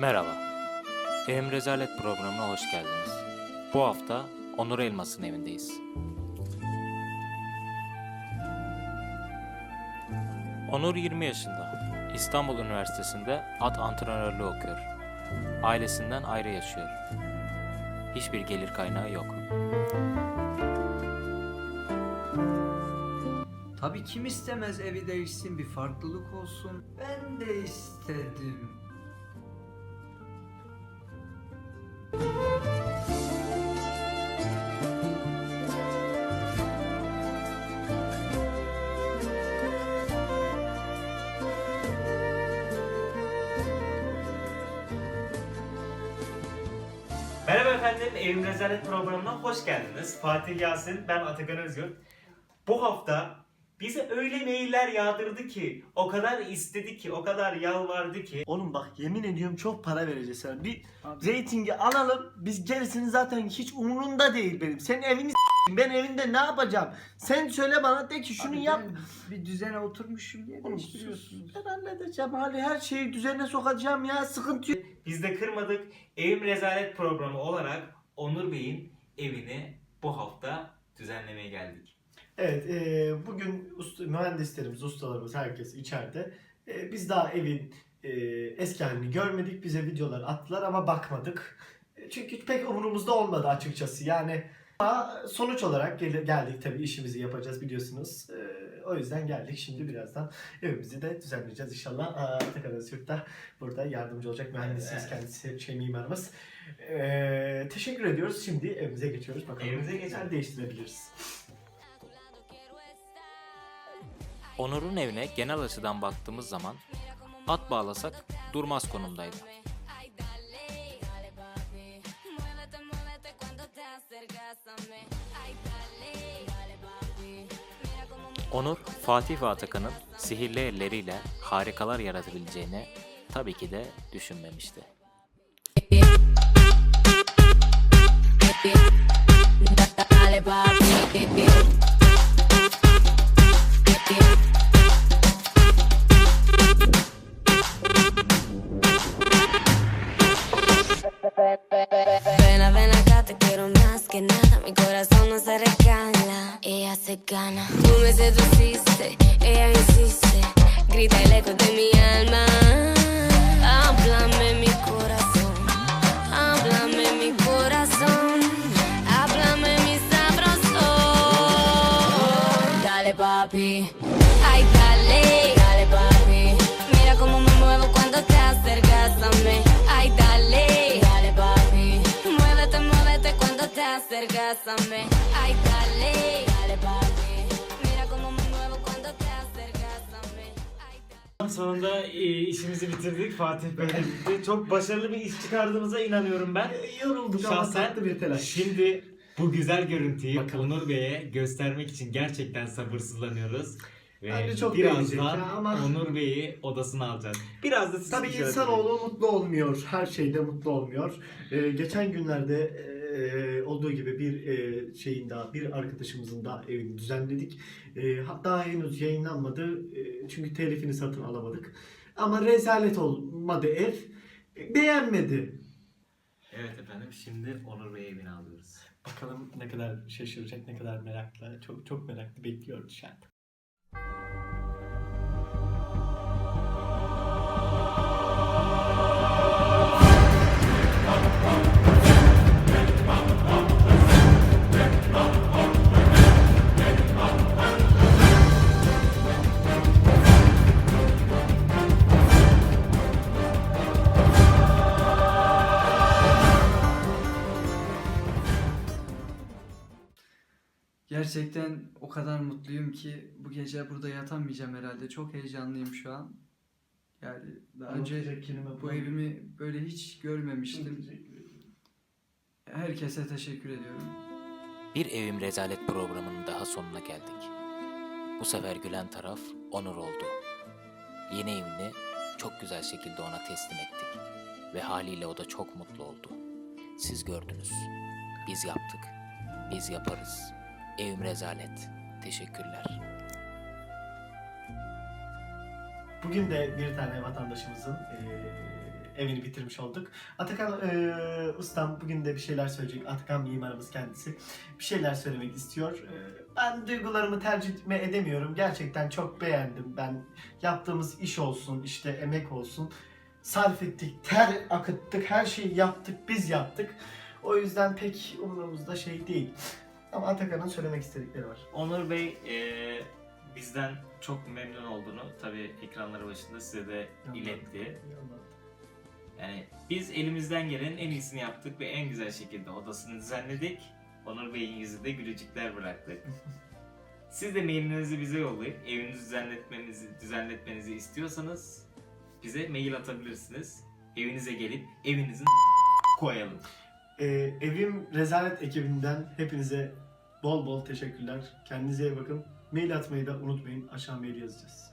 Merhaba. Evim Rezalet programına hoş geldiniz. Bu hafta Onur Elmas'ın evindeyiz. Onur 20 yaşında. İstanbul Üniversitesi'nde at antrenörlüğü okuyor. Ailesinden ayrı yaşıyor. Hiçbir gelir kaynağı yok. Tabii kim istemez evi değişsin bir farklılık olsun. Ben de istedim. Efendim, Evim Rezalet programına hoş geldiniz. Fatih Yasin, ben Atakan Özgür. Bu hafta bize öyle mailler yağdırdı ki, o kadar istedi ki, o kadar yalvardı ki. Oğlum bak yemin ediyorum çok para vereceğiz sana. Bir reytingi alalım. Biz gerisini zaten hiç umurunda değil benim. Senin evini s**eyim. ben evinde ne yapacağım? Sen söyle bana de ki şunu Abi yap. ben Bir düzene oturmuşum diye Oğlum değiştiriyorsunuz. Ben halledeceğim. Hali her şeyi düzenine sokacağım ya. Sıkıntı yok. Biz de kırmadık. Evim Rezalet programı olarak Onur Bey'in evini bu hafta düzenlemeye geldik. Evet e, bugün usta, mühendislerimiz, ustalarımız herkes içeride. E, biz daha evin e, eski halini görmedik. Bize videolar attılar ama bakmadık. E, çünkü pek umurumuzda olmadı açıkçası. Yani ama sonuç olarak gel- geldik tabii işimizi yapacağız biliyorsunuz. E, o yüzden geldik. Şimdi birazdan evimizi de düzenleyeceğiz inşallah. Atakan Öztürk da burada yardımcı olacak mühendisimiz Evet. kendisi şey mimarımız. E, teşekkür ediyoruz. Şimdi evimize geçiyoruz. Bakalım Evimize neler değiştirebiliriz. Onur'un evine genel açıdan baktığımız zaman at bağlasak durmaz konumdaydı. Onur, Fatih ve Atakan'ın sihirli elleriyle harikalar yaratabileceğini tabii ki de düşünmemişti. Ven ven acá, te quiero más que nada. Mi corazón no se regala, ella se gana. Tú me seduciste, ella insiste. Grita el eco de mi alma. Háblame mi corazón, háblame mi corazón. Háblame mi sabroso. Dale papi, ay dale, dale papi. Mira cómo me muevo cuando te acercas a mí. Cuando te acercas a mí. Ay dale, dale papi. Mira cómo me muevo cuando te acercas a mí. Ay, dale. Sonunda e, işimizi bitirdik. Fatih Bey'le birlikte. Çok başarılı bir iş çıkardığımıza inanıyorum ben. Yorulduk ama Şahsen tatlı bir telaş. Şimdi bu güzel görüntüyü Bakalım. Onur Bey'e göstermek için gerçekten sabırsızlanıyoruz. Ve Bence çok beğenecek birazdan ya ama- Onur Bey'i odasına alacağız. Biraz da siz Tabii insanoğlu mutlu olmuyor. Her şeyde mutlu olmuyor. Ee, geçen günlerde e, olduğu gibi bir e, şeyin daha bir arkadaşımızın da evini düzenledik. E, hatta henüz yayınlanmadı. E, çünkü telifini satın alamadık. Ama rezalet olmadı ev. E, beğenmedi. Evet efendim şimdi Onur Bey evini alıyoruz. Bakalım ne kadar şaşıracak, ne kadar merakla. Çok çok meraklı bekliyor dışarıda. Gerçekten o kadar mutluyum ki bu gece burada yatamayacağım herhalde. Çok heyecanlıyım şu an. Yani daha önce bu evimi böyle hiç görmemiştim. Herkese teşekkür ediyorum. Bir Evim Rezalet programının daha sonuna geldik. Bu sefer gülen taraf Onur oldu. Yeni evini çok güzel şekilde ona teslim ettik. Ve haliyle o da çok mutlu oldu. Siz gördünüz. Biz yaptık. Biz yaparız. Evim Rezalet. Teşekkürler. Bugün de bir tane vatandaşımızın eee evini bitirmiş olduk. Atakan e, ustam bugün de bir şeyler söyleyecek. Atakan mimarımız kendisi. Bir şeyler söylemek istiyor. E, ben duygularımı tercih edemiyorum. Gerçekten çok beğendim. Ben yaptığımız iş olsun, işte emek olsun. Sarf ettik, ter akıttık, her şeyi yaptık, biz yaptık. O yüzden pek umurumuzda şey değil. Ama Atakan'ın söylemek istedikleri var. Onur Bey e, bizden çok memnun olduğunu tabii ekranları başında size de iletti. Yani biz elimizden gelenin en iyisini yaptık ve en güzel şekilde odasını düzenledik. Onur Bey'in yüzünde gülücükler bıraktık. Siz de mailinizi bize yollayıp evinizi düzenletmenizi, düzenletmenizi istiyorsanız bize mail atabilirsiniz. Evinize gelip evinizin koyalım. Ee, evim Rezalet ekibinden hepinize bol bol teşekkürler. Kendinize iyi bakın. Mail atmayı da unutmayın. Aşağı mail yazacağız.